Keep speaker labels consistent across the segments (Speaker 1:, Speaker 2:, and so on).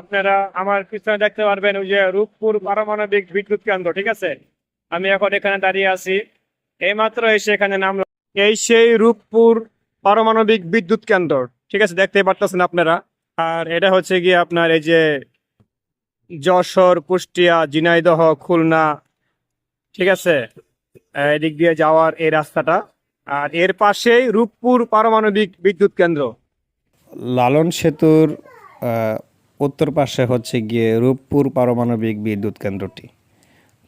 Speaker 1: আপনারা আমার পিছনে দেখতে পারবেন ওই যে রূপপুর পারমাণবিক বিদ্যুৎ কেন্দ্র, ঠিক আছে? আমি এখন এখানে দাঁড়িয়ে আছি। এইমাত্র এসে এখানে নামলাম এই সেই রূপপুর পারমাণবিক বিদ্যুৎ কেন্দ্র, ঠিক আছে? দেখতে পারতেছেন আপনারা। আর এটা হচ্ছে গিয়ে আপনার এই যে যশোর, কুষ্টিয়া, ঝিনাইদহ, খুলনা, ঠিক আছে? এদিক দিয়ে যাওয়ার এই রাস্তাটা। আর এর পাশেই রূপপুর পারমাণবিক বিদ্যুৎ কেন্দ্র।
Speaker 2: লালন সেতুর উত্তর পাশে হচ্ছে গিয়ে রূপপুর পারমাণবিক বিদ্যুৎ কেন্দ্রটি।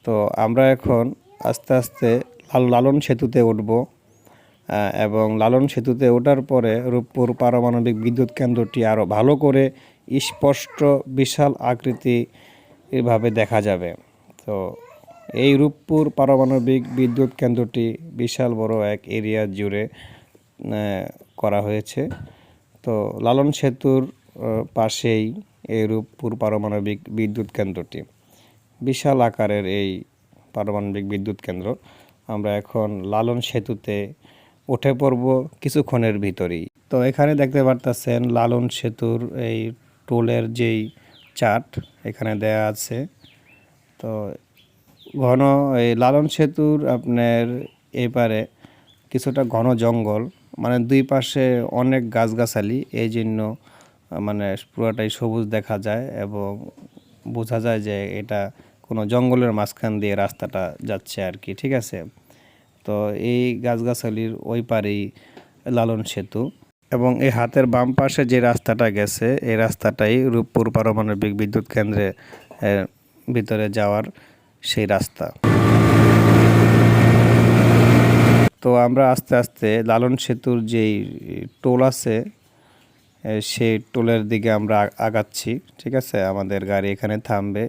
Speaker 2: তো আমরা এখন আস্তে আস্তে লাল- লালন সেতুতে উঠব এবং লালন সেতুতে ওঠার পরে রূপপুর পারমাণবিক বিদ্যুৎ কেন্দ্রটি আরও ভালো করে স্পষ্ট বিশাল আকৃতি এভাবে দেখা যাবে। তো এই রূপপুর পারমাণবিক বিদ্যুৎ কেন্দ্রটি বিশাল বড় এক এরিয়া জুড়ে করা হয়েছে। তো লালন সেতুর পাশেই এই রূপপুর পারমাণবিক বিদ্যুৎ কেন্দ্রটি। বিশাল আকারের এই পারমাণবিক বিদ্যুৎ কেন্দ্র। আমরা এখন লালন সেতুতে উঠে পড়ব কিছুক্ষণের ভিতরেই। তো এখানে দেখতে পারতেছেন লালন সেতুর এই টোলের যেই চার্ট এখানে দেয়া আছে। তো ঘন এই লালন সেতুর আপনার এপারে কিছুটা ঘন জঙ্গল মানে দুই পাশে অনেক গাছগাছালি, এই জন্য মানে পুরোটাই সবুজ দেখা যায় এবং বোঝা যায় যে এটা কোনো জঙ্গলের মাঝখান দিয়ে রাস্তাটা যাচ্ছে আর কি, ঠিক আছে? তো এই গাছগাছালির ওই পারেই লালন সেতু এবং এই হাতের বাম পাশে যে রাস্তাটা গেছে, এই রাস্তাটাই রূপপুর পারমাণবিক বিদ্যুৎ কেন্দ্রে ভিতরে যাওয়ার সেই রাস্তা। তো আমরা আস্তে আস্তে লালন সেতুর যেই টোল আছে সেই টোলের দিকে আমরা আগাচ্ছি, ঠিক আছে? আমাদের গাড়ি এখানে থামবে।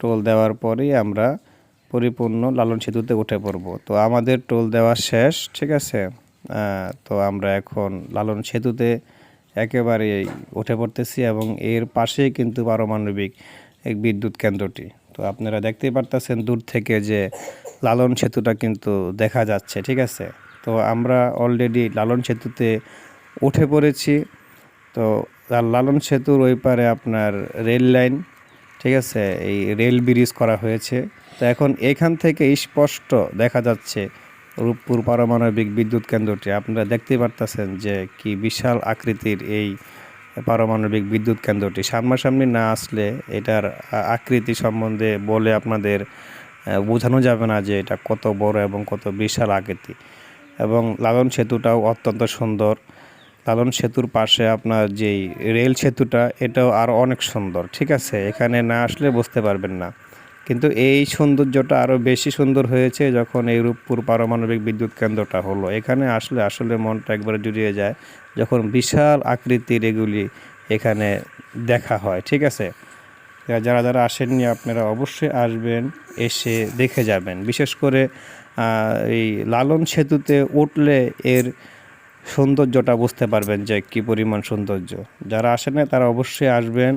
Speaker 2: টোল দেওয়ার পরেই আমরা পরিপূর্ণ লালন সেতুতে উঠে পড়ব। তো আমাদের টোল দেওয়া শেষ, ঠিক আছে? তো আমরা এখন লালন সেতুতে একেবারে উঠে পড়তেছি এবং এর পাশেই কিন্তু পারমাণবিক এক বিদ্যুৎ কেন্দ্রটি। তো আপনারা দেখতেই পারতেছেন দূর থেকে যে লালন সেতুটা কিন্তু দেখা যাচ্ছে, ঠিক আছে? তো আমরা অলরেডি লালন সেতুতে উঠে পড়েছি। তো লাল- লালন সেতুর ওই পারে আপনার রেল লাইন, ঠিক আছে? এই রেল ব্রিজ করা হয়েছে। তো এখন এখান থেকে স্পষ্ট দেখা যাচ্ছে রূপপুর পারমাণবিক বিদ্যুৎ কেন্দ্রটি। আপনারা দেখতে পারতেছেন যে কি বিশাল আকৃতির এই পারমাণবিক বিদ্যুৎ কেন্দ্রটি। সামনাসামনি না আসলে এটার আকৃতি সম্বন্ধে বলে আপনাদের বোঝানো যাবে না যে এটা কত বড় এবং কত বিশাল আকৃতি। এবং লালন সেতুটাও অত্যন্ত সুন্দর। লালন সেতুর পাশে আপনার যেই রেল সেতুটা, এটাও আরও অনেক সুন্দর, ঠিক আছে? এখানে না আসলে বুঝতে পারবেন না। কিন্তু এই সৌন্দর্যটা আরও বেশি সুন্দর হয়েছে যখন এই রূপপুর পারমাণবিক বিদ্যুৎ কেন্দ্রটা হলো। এখানে আসলে আসলে মনটা একবারে জুড়িয়ে যায় যখন বিশাল আকৃতির এগুলি এখানে দেখা হয়, ঠিক আছে? যারা যারা আসেননি, আপনারা অবশ্যই আসবেন, এসে দেখে যাবেন। বিশেষ করে এই লালন সেতুতে উঠলে এর সৌন্দর্যটা বুঝতে পারবেন যে কি পরিমাণ সৌন্দর্য। যারা আসেন তারা অবশ্যই আসবেন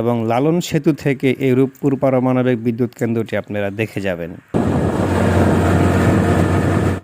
Speaker 2: এবং লালন সেতু থেকে এই রূপপুর পারমাণবিক বিদ্যুৎ কেন্দ্রটি আপনারা দেখে যাবেন।